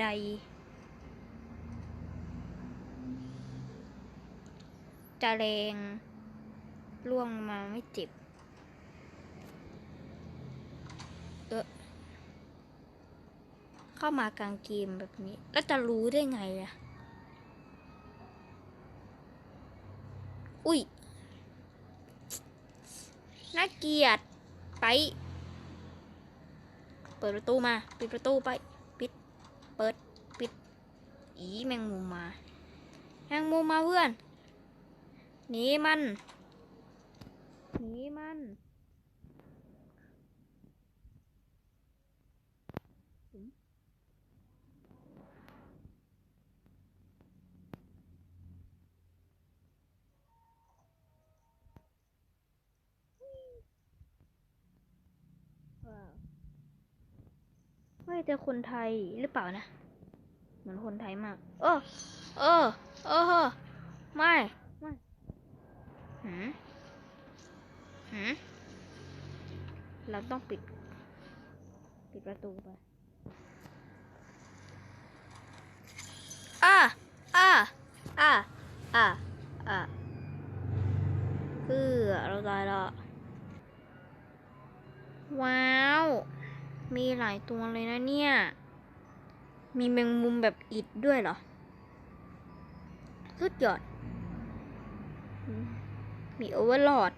ไดจะแรงล่วงมาไม่เจ็บ เออเข้ามากลางเกมแบบนี้ แล้วจะรู้ได้ไงอะอุ้ยน่าเกลียดไป เปิดประตูมา ปิดประตูไป อีแมงมุมมา แมงมุมมาเพื่อน หนีมัน หนีมัน ว้าวไม่แต่คนไทยหรือเปล่านะ เหมือนคนไทยมาก เออ เออ เออ ไม่ ไม่หืมหืมเราต้องปิด ปิดประตูไปอ่าอ่าอ่าอ่าอ่าคือเราตายแล้ว ว้าว มีหลายตัวเลยนะเนี่ย มีแมงมุมแบบอิดด้วยเหรอ สุดยอด มีโอเวอร์ลอด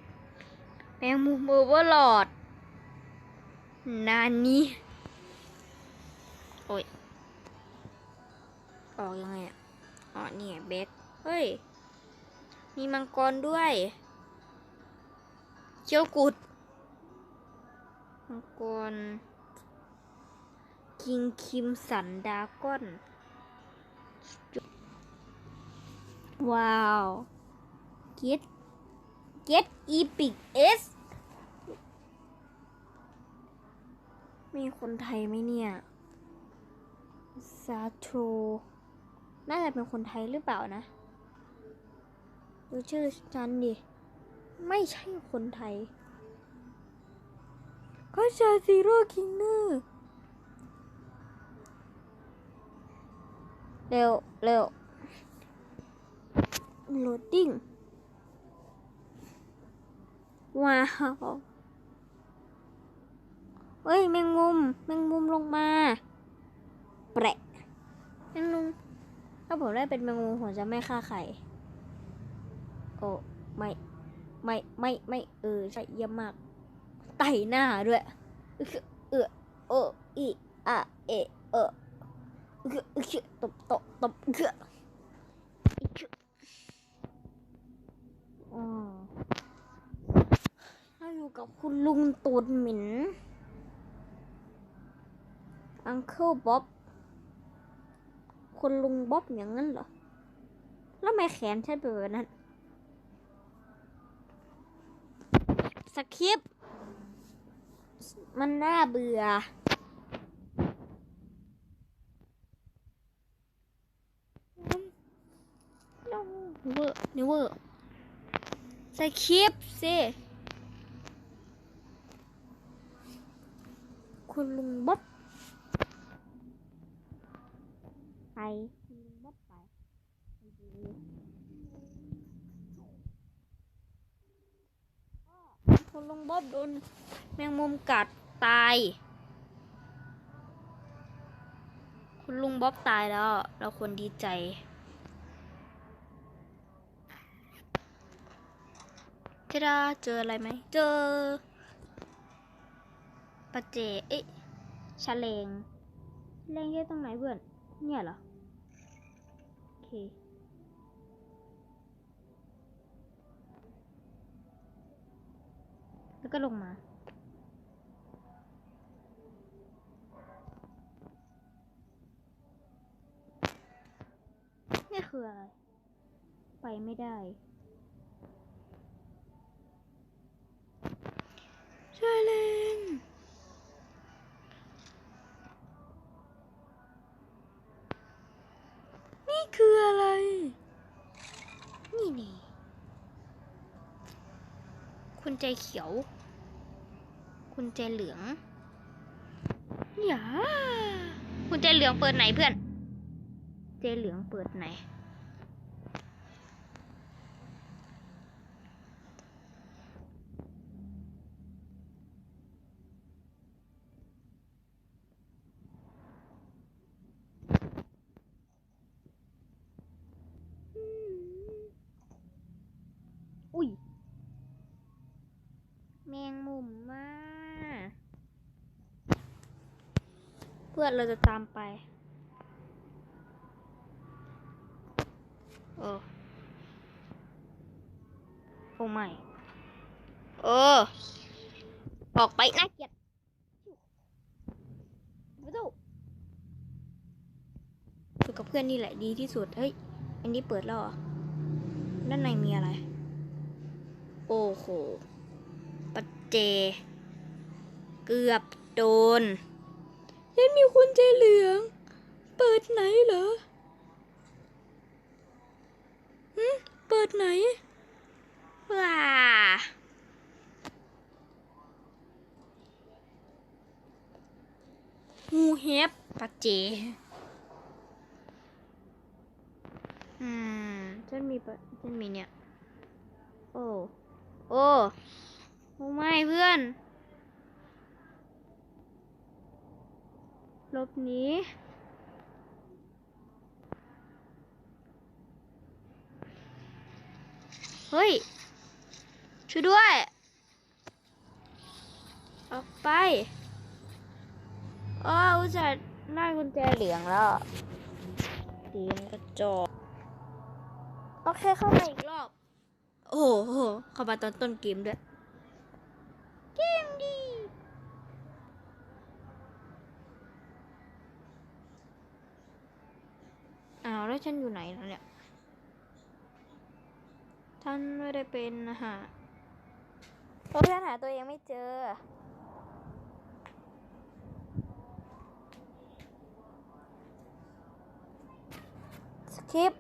แมงมุมโอเวอร์ลอด นานนี้ โอ้ย ออกยังไงอะ อ๋อเนี่ยเบคเฮ้ย มีมังกรด้วยเจ้ากุดมังกร คิงคิมสันดาก้อน ว้าว get get epic s มีคนไทยไหมเนี่ย ซาโทรน่าจะเป็นคนไทยหรือเปล่านะ ดูชื่อฉันดิ ไม่ใช่คนไทยก็ชาซีโร่คิงเนอร์ เร็ว เร็วโหลดดิ้งว้าวเฮ้ย แมงมุม แมงมุมลงมา แปะแมงมุม ถ้าผมได้เป็นแมงมุม ผมจะไม่ฆ่าใคร โอ้ ไม่ ไม่ ไม่ ไม่ เออ ใช่เยี่ยมมาก ไต่หน้าด้วย เออเออเอออี อะ เอ เออ เออเออตบตบตบเอออ๋อเราอยู่กับคุณลุงตูดหมินอังเคิลบ๊อบคุณลุงบ๊อบอย่างนั้นเหรอ แล้วไม่แขนใช่เป็นแบบนั้น สคริป มันน่าเบื่อ น้องเวอร์นี่เวอร์ สคริปสิ คุณลุงบ๊อบไปคุณลุงบ๊อบไปคุณลุงบ๊อบโดนแมงมุมกัดตาย คุณลุงบ๊อบตายแล้ว เราควรดีใจ เจดาเจออะไรไหม เจอปะเจเอ๊ะชะเลงเลงเยอะตรงไหนเพื่อน เนี่ยเหรอ โอเค แล้วก็ลงมานี่คืออะไร ไปไม่ได้ ช่วยเล่นนี่คืออะไร นี่นี่คุณใจเขียว คุณใจเหลืองอย่าคุณใจเหลืองเปิดไหนเพื่อนเจเหลืองเปิดไหน อุ้ย แมงมุมมาก เพื่อนเราจะตามไปเออโอ้ไม่เออ ออกไปน่าเกลียดประตูอยู่กับเพื่อนนี่แหละดีที่สุด เฮ้ย อันนี้เปิดแล้วเหรอด้านในมีอะไร โอ้โห ปัจเจ เกือบโดน ยังมีคุณเจเหลือง เปิดไหนเหรอหึเปิดไหนว้างูเห็บปัจเจอืมฉันมีปะฉันมีเนี่ย โอ้ โอ้ โอ้ไม่เพื่อน ลบนี้ เฮ้ย ช่วยด้วย ออกไปอ้าวอุตส่าห์ได้กุญแจเหลืองแล้วดีมกระจอกโอเคเข้ามาอีกรอบ โอ้โห เข้ามาตอนต้นเกมด้วย อ้าวแล้วฉันอยู่ไหนแล้วเนี่ย ท่านไม่ได้เป็นนะฮะเพราะท่านหาตัวเองไม่เจอ สคริป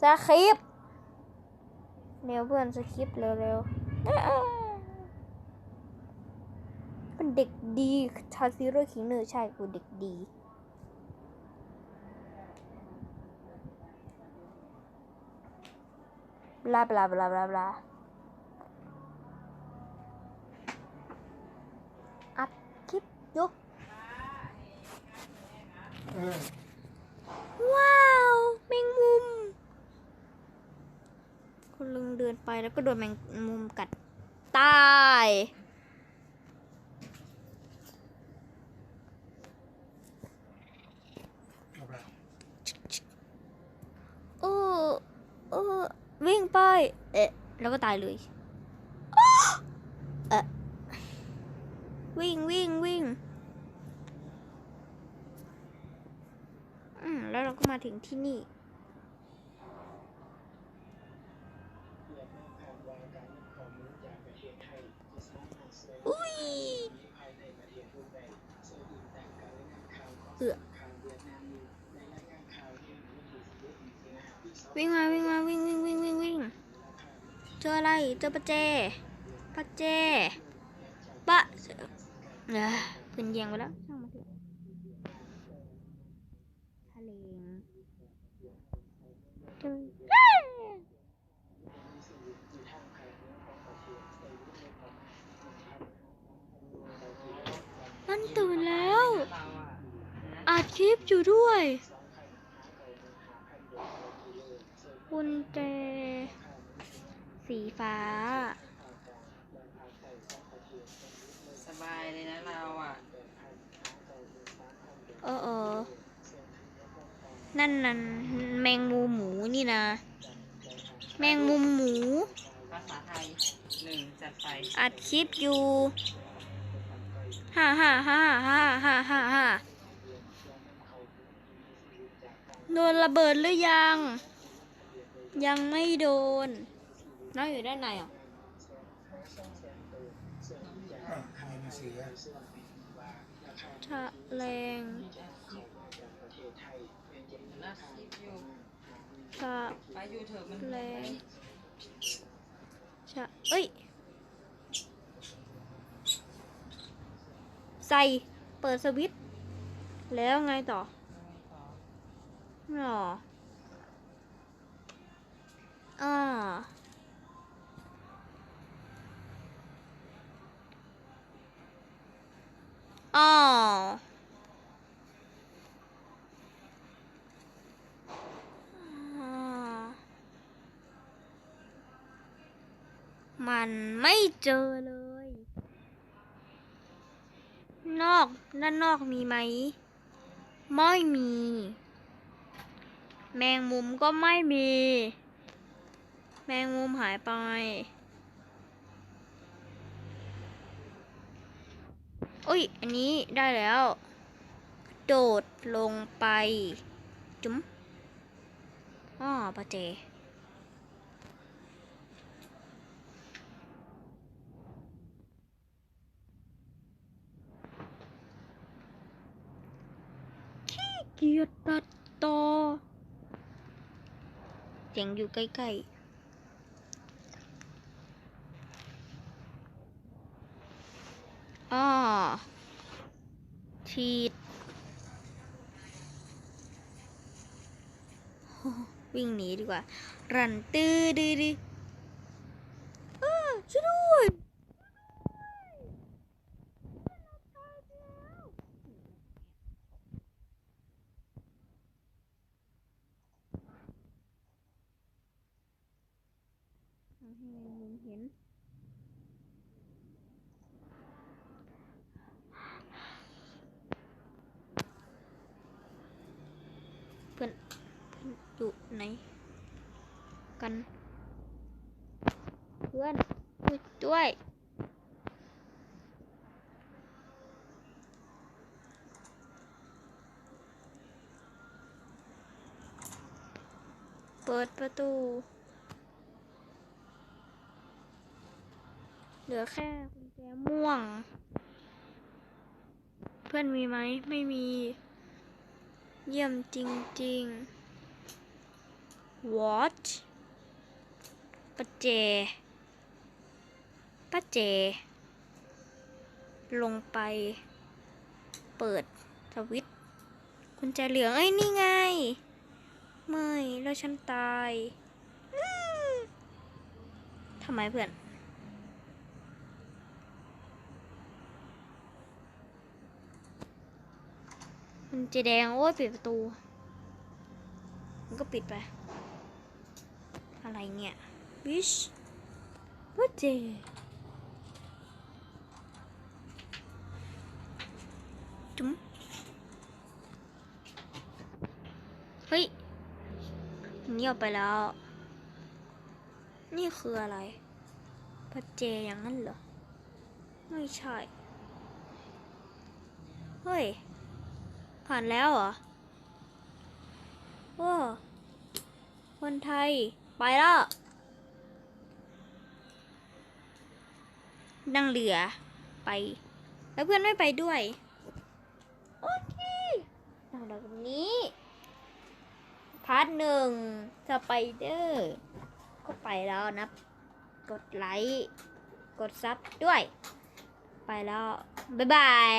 สคริปต์เร็วเพื่อนสคริปเร็วๆเป็นเด็กดี ชาซีโร่คิงเนอร์ใช่กูเด็กดี ลาบลาบลาบลาบลาอัดคลิปอยุเออว้าวแมงมุม คุณลุงเดินไปแล้วก็โดนแมงมุมกัดตายเอาไปเออเออ วิ่งไป เอ๊ะ แล้วก็ตายเลยอ้อเอะวิ่งวิ่งวิ่งอืมแล้วเราก็มาถึงที่นี่ อุ้ยเอือวิ่งมาวิ่งมาวิ่งวิ่งวิ่งวิ่งวิ่ง เจออะไรเจอปะเจปะเจปะเอ้อขึ้นเยียงไปแล้วช่างมันเถอะทะเลเจอมันตื่นแล้ว อัดคลิปอยู่ด้วย กุญแจสี ฟ้า สบายเลยนะเราอะ เออเออ นั่นนั่นแมงมุมหมูนี่นะ แมงมุมหมู ภาษาไทยหนึ่งจัดไปอัดคลิปอยู่ฮ่าฮ่าฮ่าฮ่าฮ่าฮ่าฮ่าโดนระเบิดหรือยัง ยังไม่โดน น้องอยู่ด้านในอะอะมีหนังสือทะเลงทะเถอะมันแรงชะเอ้ย ใส่ เปิดสวิตช์แล้วไงต่อหรออ่า อ๋ออ่ามันไม่เจอเลย นอก ด้านนอกมีไหม ไม่มี แมงมุมก็ไม่มี แมงมุมหายไป อุ้ย อันนี้ได้แล้ว โดดลงไป จุ๊มอ้อปะเจขี้เกียจตัดต่อเสียงอยู่ใกล้ๆ อ้อฉีด วิ่งหนีดีกว่า รันตื้อดื้อดื้ออ้าช่วยด้วยให้แมงมุมเห็น เพื่อนเพื่อนอยู่ไหนกัน เพื่อนช่วยด้วยเปิดประตู เหลือแค่กุญแจม่วง เพื่อนมีไหม ไม่มี เยี่ยมจริงๆ What ป้าเจป้าเจ ลงไป เปิดสวิตช์กุญแจเหลืองไอ้นี่ไง ไม่ แล้วฉันตายทำไมเพื่อน มันจะแดง โอ้ยปิดประตู มันก็ปิดไป อะไรเนี่ย วิชว่าเจจุ๊มเฮ้ยเงียบไปแล้ว นี่คืออะไรพัดเจอย่างนั้นเหรอ ไม่ใช่ เฮ้ย ผ่านแล้วเหรอโอ้คนไทย ไปแล้วนั่งเรือไป แล้วเพื่อนไม่ไปด้วย โอเคสำหรับวันนี้ พาร์ทหนึ่งสไปเดอร์ ก็ไปแล้วนะ กดไลค์ กดซับด้วย ไปแล้ว บ๊ายบาย